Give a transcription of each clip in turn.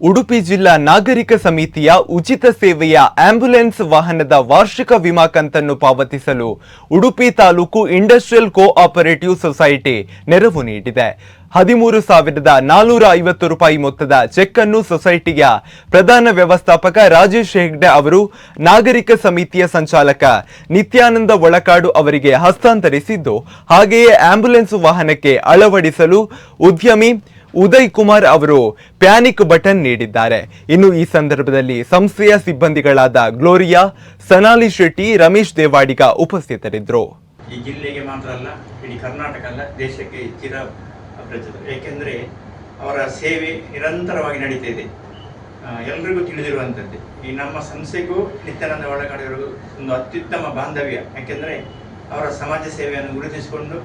ಉಡುಪಿ ಜಿಲ್ಲಾ ನಾಗರಿಕ ಸಮಿತಿಯ ಉಚಿತ ಸೇವೆಯ ಆಂಬ್ಯುಲೆನ್ಸ್ ವಾಹನದ ವಾರ್ಷಿಕ ವಿಮಾ ಕಂತನ್ನು ಪಾವತಿಸಲು Udupi taluk industrial cooperative society ನೆರವು ನೀಡಿದೆ. ಹದಿಮೂರು ಸಾವಿರದ ನಾನೂರ ಐವತ್ತು ರೂಪಾಯಿ ಮೊತ್ತದ ಚೆಕ್ ಅನ್ನು ಸೊಸೈಟಿಯ ಪ್ರಧಾನ ವ್ಯವಸ್ಥಾಪಕ ರಾಜೇಶ್ ಹೆಗ್ಡೆ ಅವರು ನಾಗರಿಕ ಸಮಿತಿಯ ಸಂಚಾಲಕ ನಿತ್ಯಾನಂದ ಒಳಕಾಡು ಅವರಿಗೆ ಹಸ್ತಾಂತರಿಸಿದ್ದು, ಹಾಗೆಯೇ ಆಂಬ್ಯುಲೆನ್ಸ್ ವಾಹನಕ್ಕೆ ಅಳವಡಿಸಲು ಉದ್ಯಮಿ ಉದಯ್ ಕುಮಾರ್ ಅವರು ಪ್ಯಾನಿಕ್ ಬಟನ್ ನೀಡಿದ್ದಾರೆ. ಇನ್ನು ಈ ಸಂದರ್ಭದಲ್ಲಿ ಸಂಸ್ಥೆಯ ಸಿಬ್ಬಂದಿಗಳಾದ ಗ್ಲೋರಿಯಾ, ಸನಾಲಿ ಶೆಟ್ಟಿ, ರಮೇಶ್ ದೇವಾಡಿಗ ಉಪಸ್ಥಿತರಿದ್ದರು. ಈ ಜಿಲ್ಲೆಗೆ ಮಾತ್ರ ಅಲ್ಲ, ಇಡೀ ಕರ್ನಾಟಕ ಅಲ್ಲ, ದೇಶಕ್ಕೆ ಚಿರ ಏಕೆಂದರೆ ಅವರ ಸೇವೆ ನಿರಂತರವಾಗಿ ನಡೀತಾ ಇದೆ. ಎಲ್ರಿಗೂ ತಿಳಿದಿರುವಂಥದ್ದು. ಈ ನಮ್ಮ ಸಂಸ್ಥೆಗೂ ನಿತ್ಯಾನಂದ ಒಳಗಡೆಯವರಿಗೂ ಒಂದು ಅತ್ಯುತ್ತಮ ಬಾಂಧವ್ಯ. ಯಾಕೆಂದರೆ ಅವರ ಸಮಾಜ ಸೇವೆಯನ್ನು ಗುರುತಿಸಿಕೊಂಡು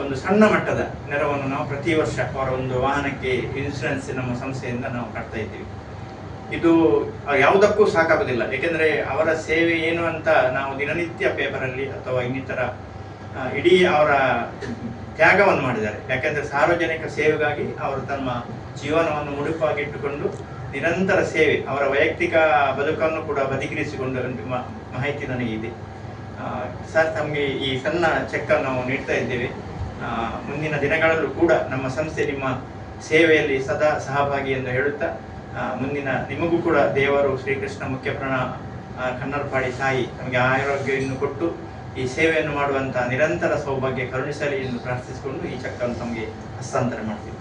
ಒಂದು ಸಣ್ಣ ಮಟ್ಟದ ನೆರವನ್ನು ನಾವು ಪ್ರತಿ ವರ್ಷ ಅವರ ಒಂದು ವಾಹನಕ್ಕೆ ಇನ್ಶೂರೆನ್ಸ್ ನಮ್ಮ ಸಂಸ್ಥೆಯಿಂದ ನಾವು ಕಟ್ತಾ ಇದ್ದೀವಿ. ಇದು ಯಾವುದಕ್ಕೂ ಸಾಕಾಗೋದಿಲ್ಲ. ಏಕೆಂದರೆ ಅವರ ಸೇವೆ ಏನು ಅಂತ ನಾವು ದಿನನಿತ್ಯ ಪೇಪರಲ್ಲಿ ಅಥವಾ ಇನ್ನಿತರ ಇಡೀ ಅವರ ತ್ಯಾಗವನ್ನು ಮಾಡಿದ್ದಾರೆ. ಯಾಕೆಂದರೆ ಸಾರ್ವಜನಿಕ ಸೇವೆಗಾಗಿ ಅವರು ತಮ್ಮ ಜೀವನವನ್ನು ಮುಡುಪಾಗಿಟ್ಟುಕೊಂಡು ನಿರಂತರ ಸೇವೆ, ಅವರ ವೈಯಕ್ತಿಕ ಬದುಕನ್ನು ಕೂಡ ಬದಿಗಿರಿಸಿಕೊಂಡು ಮ- ಮಾಹಿತಿ ನನಗಿದೆ. ಇದೆ ಸರ್, ತಮಗೆ ಈ ಸಣ್ಣ ಚೆಕ್ ನಾವು ನೀಡ್ತಾ ಇದ್ದೇವೆ. ಮುಂದಿನ ದಿನಗಳಲ್ಲೂ ಕೂಡ ನಮ್ಮ ಸಂಸ್ಥೆ ನಿಮ್ಮ ಸೇವೆಯಲ್ಲಿ ಸದಾ ಸಹಭಾಗಿ ಎಂದು ಹೇಳುತ್ತಾ ಮುಂದಿನ ನಿಮಗೂ ಕೂಡ ದೇವರು ಶ್ರೀಕೃಷ್ಣ ಮುಖ್ಯಪ್ರಾಣ ಪ್ರಣ ಕನ್ನಡಪಾಡಿ ಸಾಯಿ ನಮಗೆ ಆರೋಗ್ಯವನ್ನು ಕೊಟ್ಟು ಈ ಸೇವೆಯನ್ನು ಮಾಡುವಂತಹ ನಿರಂತರ ಸೌಭಾಗ್ಯ ಕರುಣಿಸಲಿ ಎಂದು ಪ್ರಾರ್ಥಿಸಿಕೊಂಡು ಈ ಚಕ್ರವನ್ನು ತಮಗೆ ಹಸ್ತಾಂತರ ಮಾಡ್ತೀವಿ.